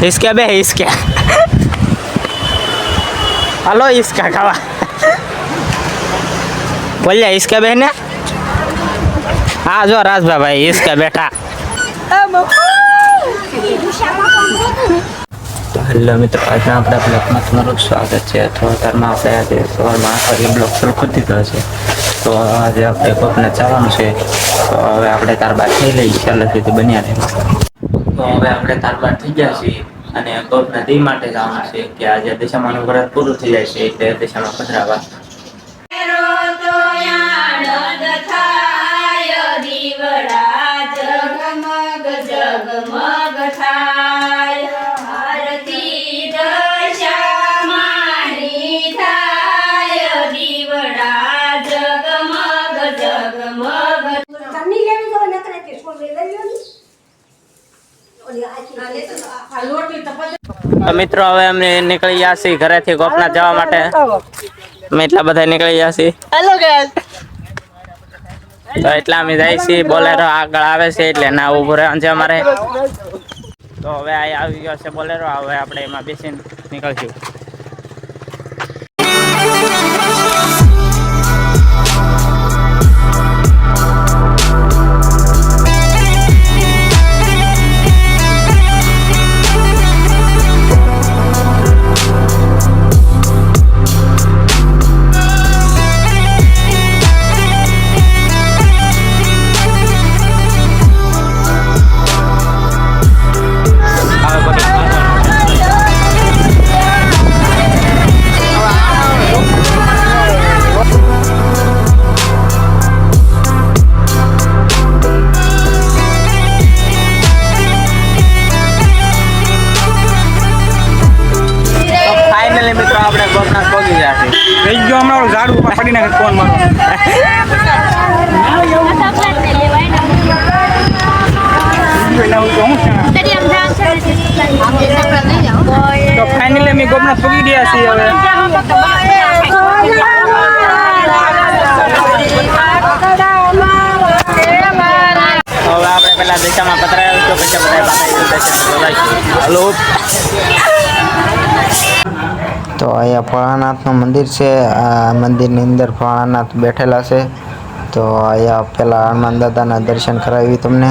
હિસકા બે હિસકા હાલો હિસકા ખાવા બોલ્યા હિસકા બે ને હા જો રાજભાઈ હિસકા બેઠા તો હેલો મિત્રો આજના આપણા બ્લોગમાં તમારું સ્વાગત છે તો અત્યારમાં આપણે આજે સવારમાં ફરી બ્લોગ શરૂ કરી દીધો છે તો આજે આપણે કોકને ચાલવાનું છે તો હવે આપણે ત્યારબાદ થઈ લઈ ચાલો સુધી બન્યા રહે તો હવે આપણે ત્યારબાદ થઈ ગયા છીએ અને કોકને તે માટે જવાનું છે કે આજે દિશામાં વ્રત પૂરું થઈ જાય છે એટલે દિશામાં પધરાવા. જગમગ જગમગ. તો મિત્રો હવે અમે નીકળી ગયા છીએ ઘરેથી ગોપનાથ જવા માટે. અમે એટલા બધા નીકળી ગયા છીએ. તો એટલા અમે જાય છીએ બોલેરો આગળ આવે છે એટલે ના ઊભું રહેવાનું છે અમારે. તો હવે આ આવી ગયો છે બોલેરો હવે આપણે એમાં બેસીને નીકળશું. તો ફાઇનલી અમે ગોપના ફૂગી ગયા છીએ હવે. તો હવે આપણે પેલા દિશામાં પતરાયા તો પછી બધા હલો તો અહીંયા ફળાનાથનું મંદિર છે. આ મંદિરની અંદર ફળાનાથ બેઠેલા છે. તો અહીંયા પેલા હનુમાન દાદાના દર્શન કરાવી તમને.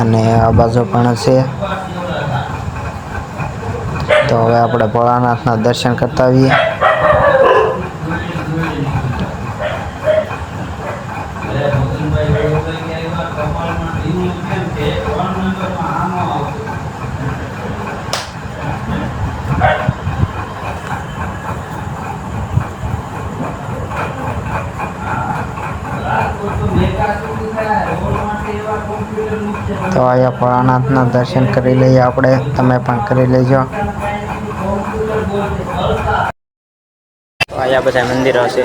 અને આ બાજુ પણ છે. તો હવે આપણે ભોળાનાથના દર્શન કરતા આવીએ. તો અહીંયા ભોળાનાથના દર્શન કરી લઈએ આપણે. તમે પણ કરી લેજો. તો અહીંયા બધા મંદિરો છે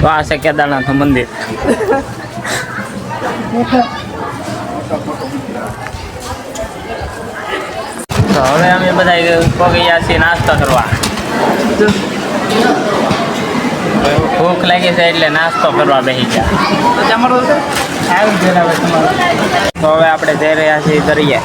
તો આ છે કેદારનાથ મંદિર. તો હવે અમે બધા પગી ગયા છીએ નાસ્તો કરવા. ભૂખ લાગી છે એટલે નાસ્તો કરવા બેસી ગયા. તો હવે આપણે જઈ રહ્યા છીએ દરિયા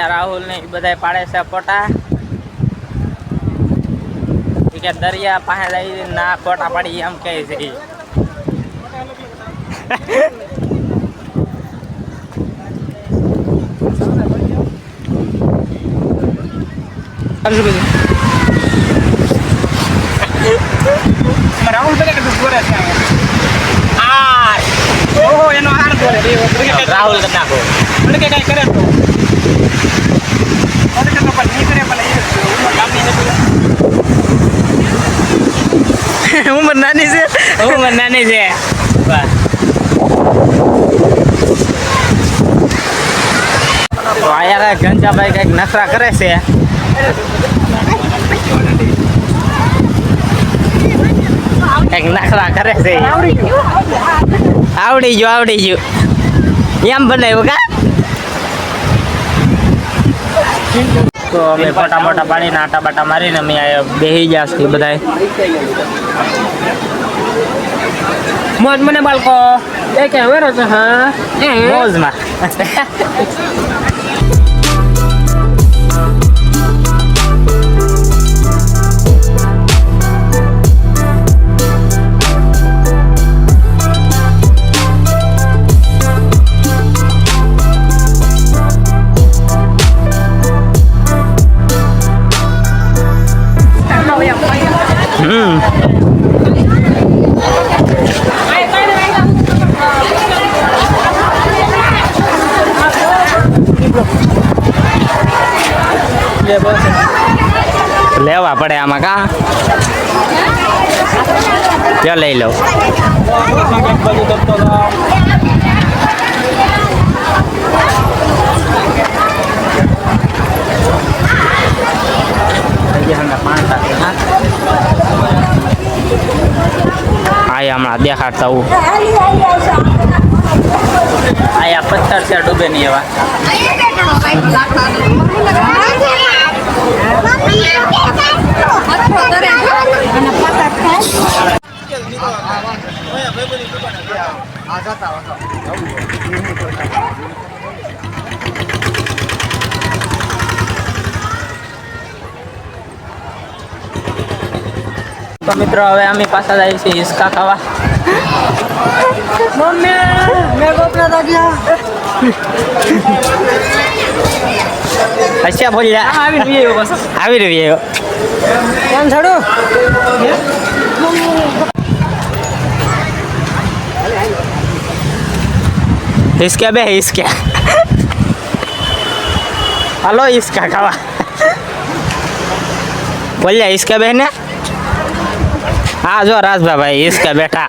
અહીંયા રાહુલ ને બધા પાડે છે ફોટા. કે દરિયા પાસે લઈ ના ફોટા પાડી એમ કહે છે રાહુલ બધા દોરે છે આ ઓહો એનો હાર દોરે રાહુલ નાખો. મને કે કઈ કરે તો? ઉંમર નાની છે. ઉંમર નાની છે. ગંજાભાઈ કંઈક નખરા કરે છે. કંઈક નખરા કરે છે. આવડી ગયું આવડી ગયું. એમ બનાવ્યું કા? તો અમે ફોટા મોટા પાડીને આટા બાટા મારીને અમે બેસી ગયા છીએ બધા મોજ મને બાળકો. એ કે હા? મોજમાં. લેવા પડે આમાં કા? જો લઈ લો. આયા હમણાં દેખાડતા હું આયા પથ્થર છે ડૂબે નહીં એવા. તો મિત્રો હવે અમે પાછા જઈએ છીએ હિસકા ખાવા હસ્યા બોલ્યા આવી રહ્યો આવી રહ્યો કેમ છડો? હિસકા બે હિસકા હલો હિસકા ખાવા. બોલ્યા હિસકા બે ને હા જો રાજભાઈ હિસકા બેઠા.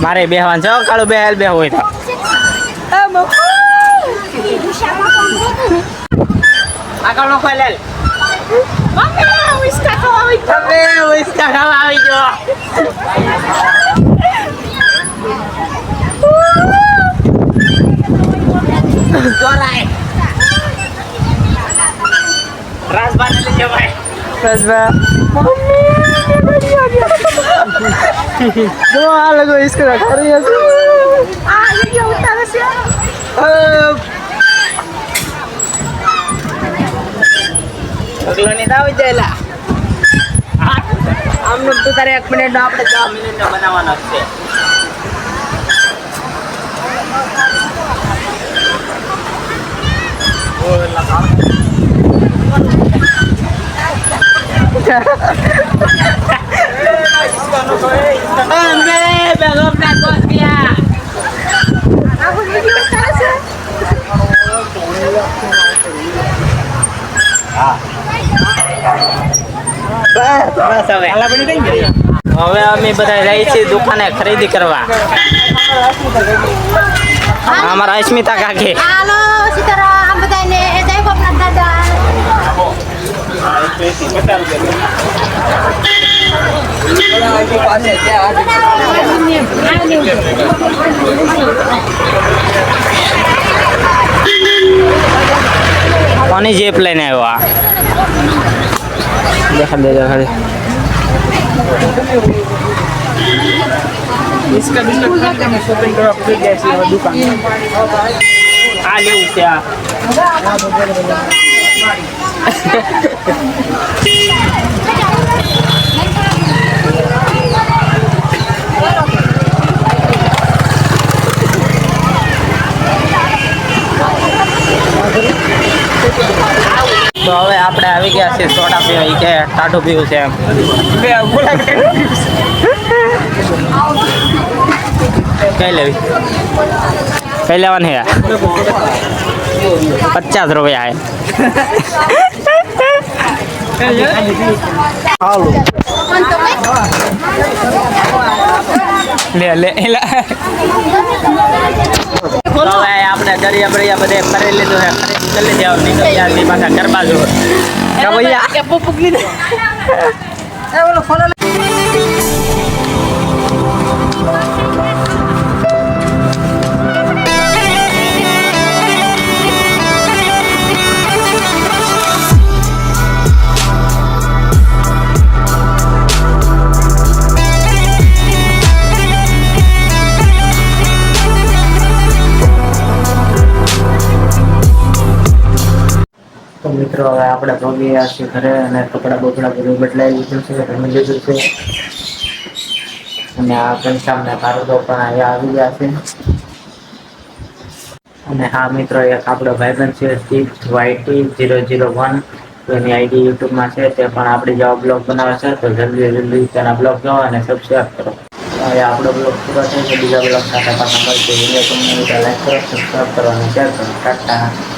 મારે બેહવાન છે હો, કાળું બેહેલ બે હોય તો આગળ નો ખોલેલ હવે ઉસકા ખાવા આવી ગયો જોરાય રાજભા ને લેજો ભાઈ રાજભા જો આ લોકો ઈશ્ક રખા રહી હશે આ લોકો ઉતારે છે. અગલો ની દાવ જઈલા આમનો તો તારે એક મિનિટ નો આપણે દસ મિનિટ નો બનાવવાનો છે. ઓલા કામ હવે અમે બધા જઈએ છીએ દુકાને ખરીદી કરવા. અમારા અસ્મિતા કાકી. હાલો કોની જેપ લઈને આવ્યો આ? દેખા દે દેખા દે. આ લેવું છે તો હવે આપણે આવી ગયા છીએ સોડા પીવા કે ટાટું પીવું છે એમ. કઈ લેવી? કઈ લેવાની હે? પચાસ રૂપિયા હે. લે લે એલા દરિયા બરિયા બધે ફરી લીધું છે. ખરીદી કરી લીધી હવે નીકળી પાછા ઘર બાજુ. કા ભૈયા. તો મિત્રો, હવે આપણે ભોગી ગયા છીએ ઘરે અને કપડા બપડા બધું બદલાઈ લીધું છે, રમી લીધું છે. અને આ ઘનશ્યામને ભારતો પણ અહીંયા આવી ગયા છે. અને હા મિત્રો, એક આપણો ભાઈબંધ છે six YT zero zero one એની આઈડી યુટ્યુબમાં છે, તે પણ આપણી જેવા બ્લોગ બનાવે છે, તો જલ્દી જલ્દી તેના બ્લોગ જાઓ અને સબસ્ક્રાઈબ કરો. હવે આપણો બ્લોગ પૂરો છે, બીજા બ્લોગ સાથે પાછા મળશે. વીડિયો તમને લાઈક કરો સબસ્ક્રાઈબ કરો અને શેર કરો. ટાટા.